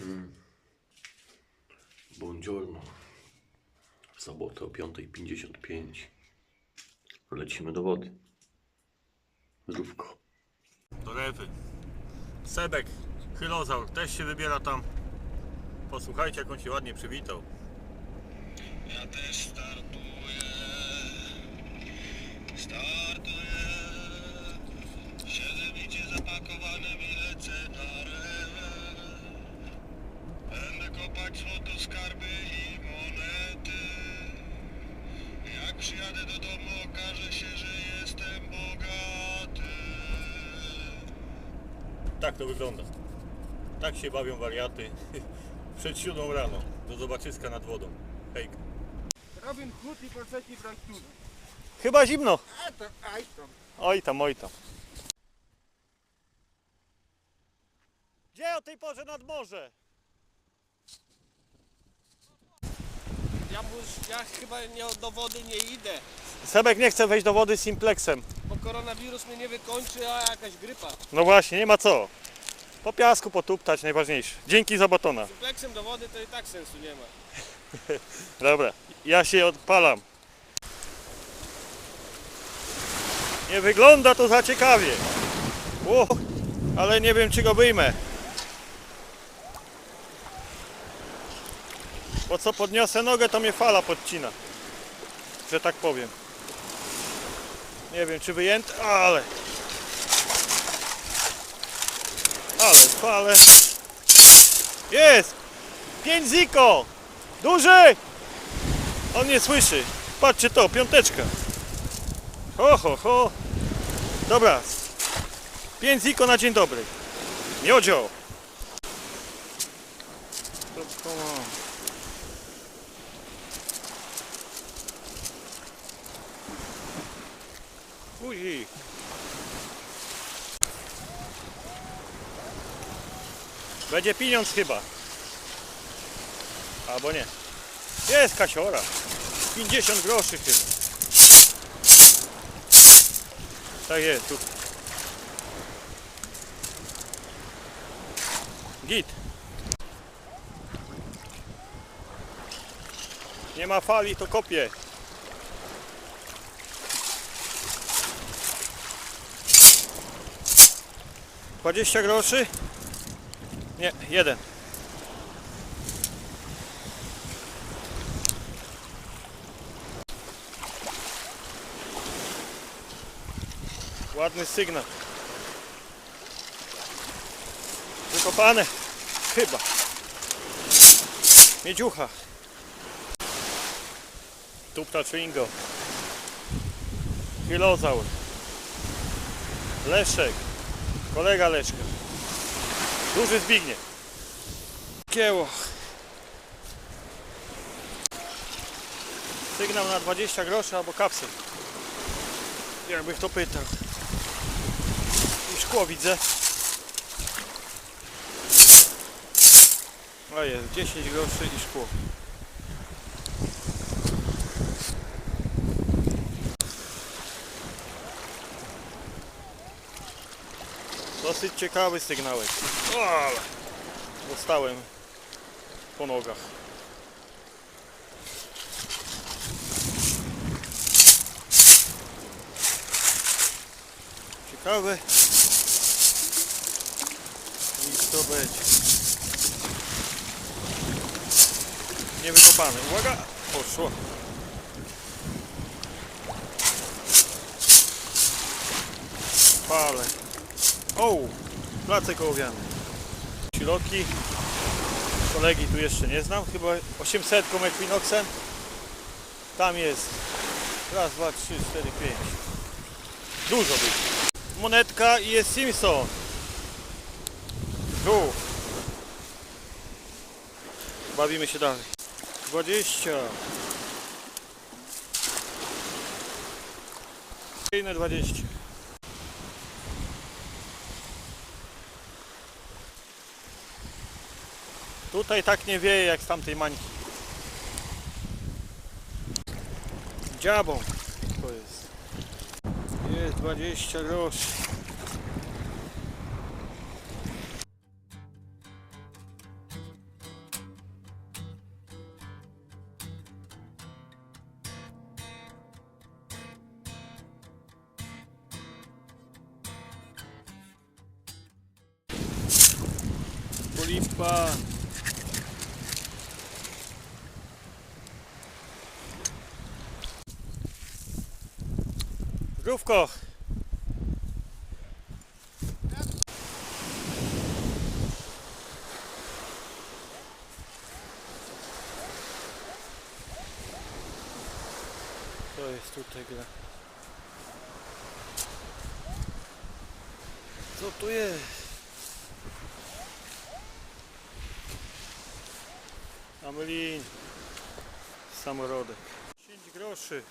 Mm. Buongiorno. W sobotę o 5.55. Lecimy do wody. Zdrówko. do Rewy. Sebek, Hylozaur też się wybiera tam. Posłuchajcie, jak on się ładnie przywitał. Ja też startuję, startuję. Tak to wygląda. Tak się bawią wariaty. Przed siódmą rano. Do zobaczyska nad wodą. Hejka. Robin Hood i faceci Frankfurt. Chyba zimno. A to, aj tam. Oj tam, oj tam. Gdzie o tej porze nad morze? Ja, ja chyba nie, do wody nie idę, Sebek nie chce wejść do wody z simplexem. Koronawirus mnie nie wykończy, a jakaś grypa. No właśnie, nie ma co. Po piasku potuptać najważniejsze. Dzięki za batona. Kompleksem do wody to i tak sensu nie ma. Dobra, ja się odpalam. Nie wygląda to za ciekawie. O, ale nie wiem czy go wyjmę. Bo co podniosę nogę to mnie fala podcina. Że tak powiem. Nie wiem czy wyjęte, ale... Ale fale. Jest! Pięć ziko! Duży! On nie słyszy. Patrzcie to, piąteczka. Ho, ho, ho. Dobra. Pięć ziko na dzień dobry. Miodzio. To mam. Uj. Będzie pieniądz chyba. Albo nie. Jest kasiora. 50 groszy chyba. Tak jest, tu. Git. Nie ma fali, to kopie. Dwadzieścia groszy? Nie, jeden. Ładny sygnał. Wykopane. Chyba. Miedziucha. Tupta Twingo. Filozaur. Leszek. Kolega Leszka. Duży Zbigniew. Kieło. Sygnał na 20 groszy albo kapsel. Jakby kto pytał. I szkło widzę. O jest, 10 groszy i szkło. Dosyć ciekawy sygnałek. Ale dostałem po nogach. Ciekawe. I to będzie. Niewykopany. Uwaga! Poszło. Pale. O! Placek ołowiany. Siloki. Kolegi tu jeszcze nie znam. Chyba 800 Equinoxem. Tam jest. Raz, dwa, trzy, cztery, pięć. Dużo być. Monetka i jest Simpson. Tu. Bawimy się dalej. 20. Kolejne 20. Tutaj tak nie wieje jak z tamtej mańki. Dziabą to jest. Jest 20 groszy. Polipa. Zdrówko. Co jest tutaj gra? Co tu jest? Amelin. Samorodek. 10 groszy.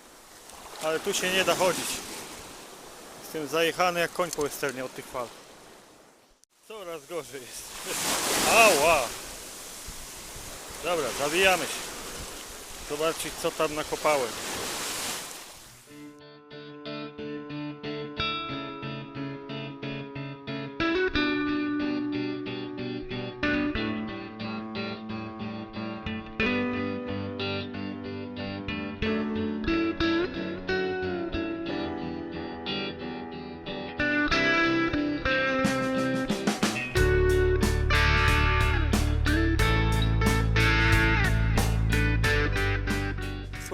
Ale tu się nie da chodzić. Jestem zajechany jak koń po westernie od tych fal. Coraz gorzej jest. Ała! Dobra, zawijamy się. Zobaczyć co tam nakopałem.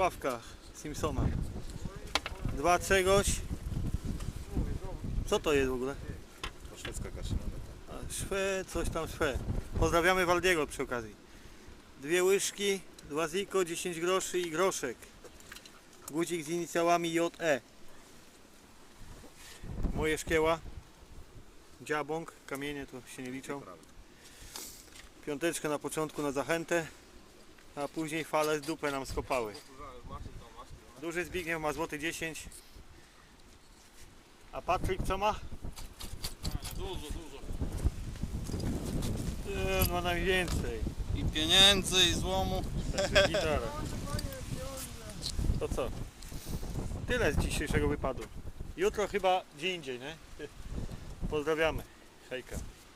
Sławka Simpsona. Dwa czegoś. Co to jest w ogóle? Szwedzka kaszyna. A, Szwe, coś tam szwe. Pozdrawiamy Waldiego przy okazji. Dwie łyżki, dwa ziko, 10 groszy i groszek. Guzik z inicjałami JE. Moje szkieła. Dziabąk, kamienie to się nie liczą. Piąteczkę na początku na zachętę, a później fale z dupę nam skopały. Duży Zbigniew ma złoty 10. A Patryk co ma? Dużo, dużo. Ty, On ma najwięcej. I pieniędzy, i złomu. Znaczy gitara. To co? Tyle z dzisiejszego wypadu. Jutro chyba gdzie indziej, nie? Pozdrawiamy. Hejka.